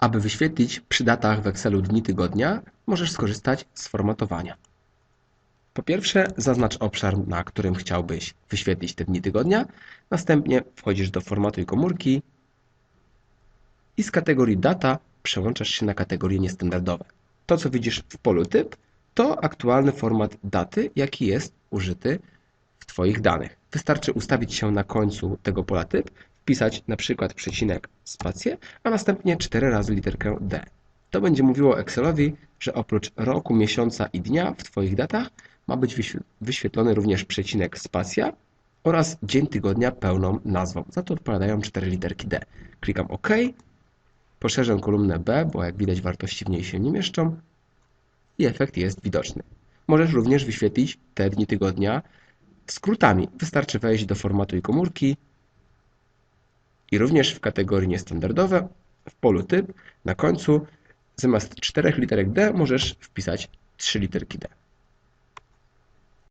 Aby wyświetlić przy datach w Excelu dni tygodnia, możesz skorzystać z formatowania. Po pierwsze, zaznacz obszar, na którym chciałbyś wyświetlić te dni tygodnia. Następnie wchodzisz do formatu i komórki i z kategorii data przełączasz się na kategorie niestandardowe. To, co widzisz w polu typ, to aktualny format daty, jaki jest użyty w Twoich danych. Wystarczy ustawić się na końcu tego pola typ, wpisać na przykład przecinek spację, a następnie 4 razy literkę D. To będzie mówiło Excelowi, że oprócz roku, miesiąca i dnia w Twoich datach ma być wyświetlony również przecinek spacja oraz dzień tygodnia pełną nazwą. Za to odpowiadają 4 literki D. Klikam OK, poszerzę kolumnę B, bo jak widać wartości w niej się nie mieszczą i efekt jest widoczny. Możesz również wyświetlić te dni tygodnia skrótami. Wystarczy wejść do formatu i komórki i również w kategorii niestandardowe w polu typ na końcu zamiast czterech literek D możesz wpisać trzy literki D.